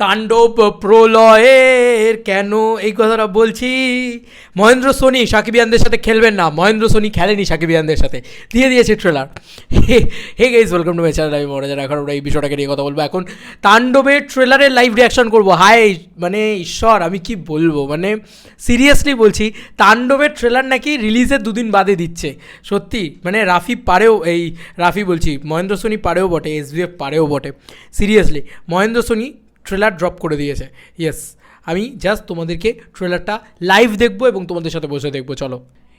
তাণ্ডব প্রলয়ের কেন এই কথাটা বলছি? মহেন্দ্র সোনি সাকিবিয়ানদের সাথে খেলবেন না। মহেন্দ্র সোনি খেলেনি সাকিবিয়ানদের সাথে। দিয়ে দিয়েছে trailer hey guys welcome to my channel আমি মহারাজার, এখন আমরা এই বিষয়টাকে নিয়ে কথা বলব। এখন তাণ্ডবের ট্রেলারের লাইভ রিয়াকশন করব। হাই মানে ঈশ্বর, আমি কি বলব? মানে সিরিয়াসলি বলছি, তাণ্ডবের ট্রেলার নাকি রিলিজের দুদিন বাদে দিচ্ছে। সত্যি মানে রাফি পারেও, এই রাফি বলছি, মহেন্দ্র সোনি পারেও বটে এসবিএফ পারেও বটে। Seriously Mahendra Soni trailer drop করে দিয়েছে। ইয়েস আমি জাস্ট তোমাদেরকে ট্রেলারটা লাইভ দেখব এবং তোমাদের সাথে বসে দেখব, চলো।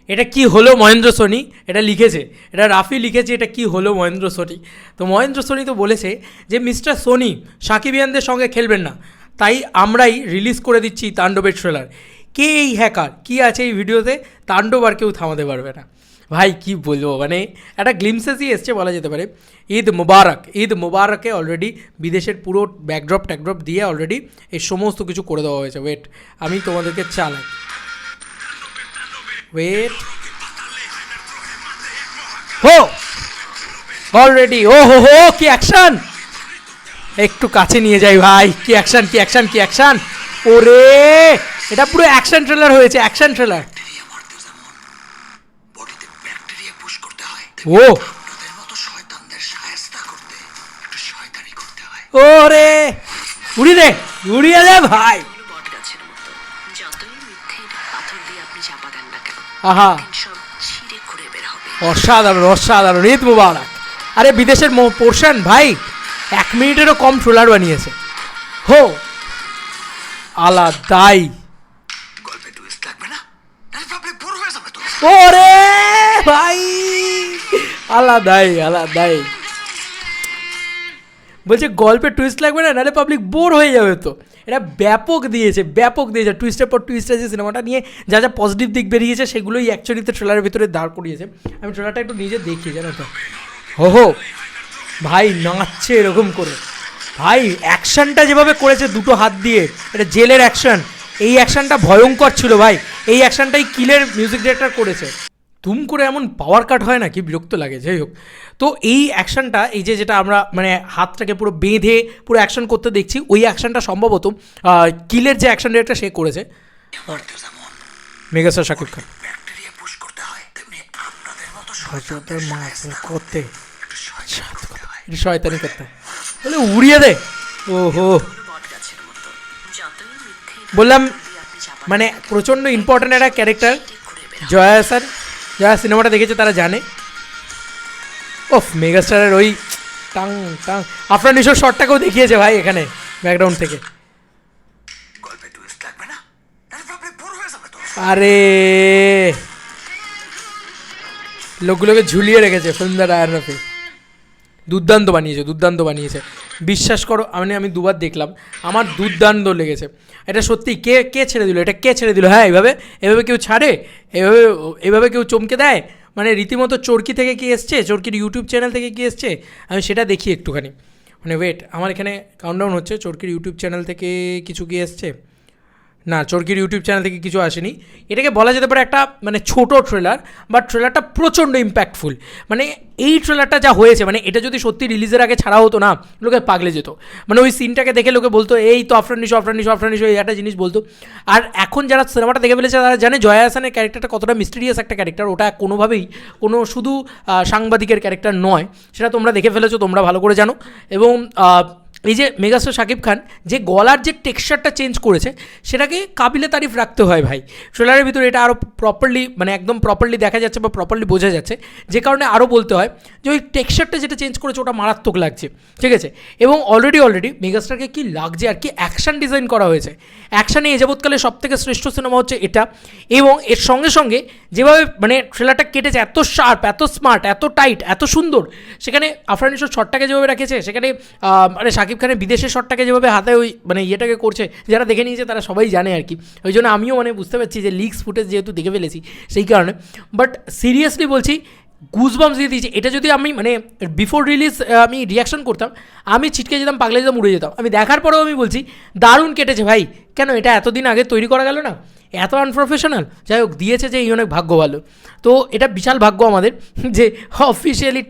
এটা কি হলো মহেন্দ্র সোনি? এটা লিখেছে। এটা রাফি লিখেছে, এটা কি হলো মহেন্দ্র সোনি? তো মহেন্দ্র সোনি তো বলেছে যে, মিস্টার সোনি সাকিবিয়ানদের সঙ্গে খেলবেন না। তাই আমরাই রিলিজ করে দিচ্ছি তাণ্ডবের ট্রেলার কে এই হ্যাকার কি আছে এই ভিডিওতে তাণ্ডব আর কেউ থামাতে পারবে না। ভাই, কি বলব? মানে একটা গ্লিমসেসই এসছে বলা যেতে পারে। ঈদ মুবারক, ঈদ মুবারকে অলরেডি বিদেশের পুরো ব্যাকড্রপ ট্যাকড্রপ দিয়ে অলরেডি এই সমস্ত কিছু করে দেওয়া হয়েছে। ওয়েট আমি তোমাদেরকে চালাই। ওয়েট হো! অলরেডি ও হো হো, কি অ্যাকশন একটু কাছে নিয়ে যাই ভাই, কি অ্যাকশন কি অ্যাকশন কি অ্যাকশন ওরে, এটা পুরো অ্যাকশন ট্রেলার হয়েছে অ্যাকশন ট্রেলার হয়। ওরে উড়ি রে উড়িয়ে দে ভাই। আহা। অসাধারণ অসাধারণ ঈদ মুবারক। আরে বিদেশের পোর্শন ভাই এক মিনিটেরও কম ট্রোলার বানিয়েছে। হো আলাদাই। ওরে ভাই। আলাদাই আলাদাই। বলছে, গল্পে টুইস্ট লাগবে না, নাহলে পাবলিক বোর হয়ে যাবে তো। এটা ব্যাপক দিয়েছে ব্যাপক দিয়েছে। টুইস্টের পর টুইস্ট আছে সিনেমাটা নিয়ে যা যা পজিটিভ দিক বেরিয়েছে, সেগুলোই অ্যাকচুয়ালিতে ট্রেলারের ভিতরে দাঁড় করিয়েছে। আমি ট্রেলারটা একটু নিজে দেখি, জানো তো। হো ভাই, নাচছে এরকম করে। ভাই অ্যাকশনটা যেভাবে করেছে দুটো হাত দিয়ে, এটা জেলের অ্যাকশন এই অ্যাকশনটা ভয়ঙ্কর ছিল, ভাই। এই অ্যাকশনটাই কিলের মিউজিক ডিরেক্টর করেছে। তুম করে এমন পাওয়ার কাট হয় না কি বিরক্ত লাগে যাই হোক। তো এই অ্যাকশনটা এই যে যেটা আমরা মানে হাতটাকে পুরো বেঁধে পুরো অ্যাকশন করতে দেখছি ওই অ্যাকশনটা সম্ভবত কিলের যে অ্যাকশন ডিরেক্টর সে করেছে। মেগাস্টার শাকিব খান। করতে। শয়তানি করতে। বলে উড়িয়ে দে। ওহো। বললাম মানে প্রচণ্ড ইম্পর্ট্যান্ট একটা ক্যারেক্টার জয়া স্যার। যারা সিনেমাটা দেখেছে তারা জানে। ওফ মেগাস্টারের ওই টাং টাং। আফরান নিশোর শটটাকেও দেখিয়েছে ভাই এখানে ব্যাকগ্রাউন্ড থেকে। আরে! লোকগুলোকে ঝুলিয়ে রেখেছে ফিল্মদার আয়ন রফি দুর্দান্ত বানিয়েছে দুর্দান্ত বানিয়েছে। বিশ্বাস করো মানে আমি দুবার দেখলাম, আমার দুর্দান্ত লেগেছে। এটা সত্যি, কে কে ছেড়ে দিল? এটা কে ছেড়ে দিল? হ্যাঁ এভাবে এভাবে কেউ ছাড়ে? এভাবে এভাবে কেউ চমকে দেয়? মানে রীতিমতো চরকি থেকে কি এসছে? চরকির ইউটিউব চ্যানেল থেকে কি এসছে? আমি সেটা দেখি একটুখানি। মানে ওয়েট আমার এখানে কাউন্টডাউন হচ্ছে, চরকির ইউটিউব চ্যানেল থেকে কিছু কি এসছে? না, চরকির ইউটিউব চ্যানেল থেকে কিছু আসেনি। এটাকে বলা যেতে পারে একটা মানে ছোট ট্রেলার বা ট্রেলারটা প্রচণ্ড ইম্প্যাক্টফুল মানে এই ট্রেলারটা যা হয়েছে মানে এটা যদি সত্যি রিলিজের আগে ছাড়া হতো না, লোকে পাগলে যেত। মানে ওই সিনটাকে দেখে লোকে বলতো, এই তো আফরানিশো আফরানিশো আফরানিশো এই একটা জিনিস বলতো। আর এখন যারা সিনেমাটা দেখে ফেলেছে, তারা জানে জয়া হাসানের ক্যারেক্টারটা কতটা মিস্টিরিয়াস একটা ক্যারেক্টার ওটা কোনোভাবেই কোনো শুধু সাংবাদিকের ক্যারেক্টার নয়। সেটা তোমরা দেখে ফেলেছো, তোমরা ভালো করে জানো। এবং এই যে মেগাস্টার শাকিব খান যে গলার যে টেক্সচারটা চেঞ্জ করেছে, সেটাকে কাবিলে তারিফ রাখতে হয় ভাই। ট্রেলারের ভিতরে এটা আরও প্রপারলি মানে একদম প্রপারলি দেখা যাচ্ছে বা প্রপারলি বোঝা যাচ্ছে। যে কারণে আরও বলতে হয় যে ওই টেক্সচারটা যেটা চেঞ্জ করেছে, ওটা মারাত্মক লাগছে। ঠিক আছে? এবং অলরেডি অলরেডি মেগাস্টারকে কি লাগছে আর কি অ্যাকশন ডিজাইন করা হয়েছে। অ্যাকশানে এ যাবৎকালে সব থেকে শ্রেষ্ঠ সিনেমা হচ্ছে এটা। এবং এর সঙ্গে সঙ্গে যেভাবে মানে ট্রেলারটা কেটেছে, এত শার্প এত স্মার্ট এত টাইট এত সুন্দর, সেখানে আফরানিশোর শটটাকে যেভাবে রেখেছে, সেখানে মানে শাকিব খানের বিদেশের শটটাকে যেভাবে হাতে ওই মানে ইয়েটাকে করছে, যারা দেখে নিয়েছে তারা সবাই জানে আর কি। ওই জন্য আমিও মানে বুঝতে পারছি যে লিক্স ফুটেজ যেহেতু দেখে ফেলেছি, সেই কারণে। বাট সিরিয়াসলি বলছি গুজবামস দিয়ে দিয়েছি। এটা যদি আমি মানে বিফোর রিলিজ আমি রিয়াকশন করতাম, আমি ছিটকে যেতাম, পাগলে যেতাম, উড়ে যেতাম। আমি দেখার পরেও আমি বলছি, দারুণ কেটেছে ভাই। কেন এটা এতদিন আগে তৈরি করা গেল না? এত আনপ্রফেশনাল যাই হোক, দিয়েছে যে এই অনেক ভাগ্য ভালো। তো এটা বিশাল ভাগ্য আমাদের যে অফিসিয়ালি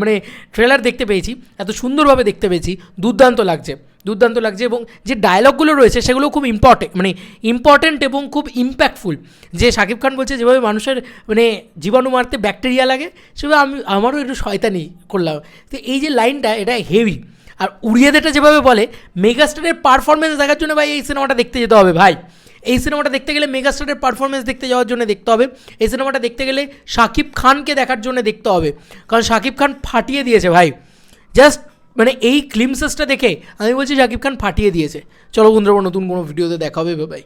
মানে ট্রেলার দেখতে পেয়েছি, এত সুন্দরভাবে দেখতে পেয়েছি, দুর্দান্ত লাগছে দুর্দান্ত লাগছে এবং যে ডায়লগগুলো রয়েছে সেগুলো খুব ইম্পর্টেন্ট মানে ইম্পর্টেন্ট এবং খুব ইম্প্যাক্টফুল যে শাকিব খান বলছে যেভাবে মানুষের মানে জীবাণু মারতে ব্যাকটেরিয়া লাগে, সেভাবে আমি, আমারও একটু শয়তানি করলাম। তো এই যে লাইনটা এটা হেভি আর উড়িয়ে দেটা যেভাবে বলে মেগাস্টারের পারফরমেন্স দেখার জন্য ভাই এই সিনেমাটা দেখতে যেতে হবে, ভাই। এই সিনেমাটা দেখতে গেলে মেগাস্টারের পারফরমেন্স দেখতে যাওয়ার জন্য দেখতে হবে। এই সিনেমাটা দেখতে গেলে শাকিব খানকে দেখার জন্য দেখতে হবে। কারণ শাকিব খান ফাটিয়ে দিয়েছে ভাই। জাস্ট মানে এই ক্লিমসেসটা দেখে আমি বলছি, শাকিব খান ফাটিয়ে দিয়েছে। চলো বন্ধুরা নতুন কোনো ভিডিওতে দেখা হবে ভাই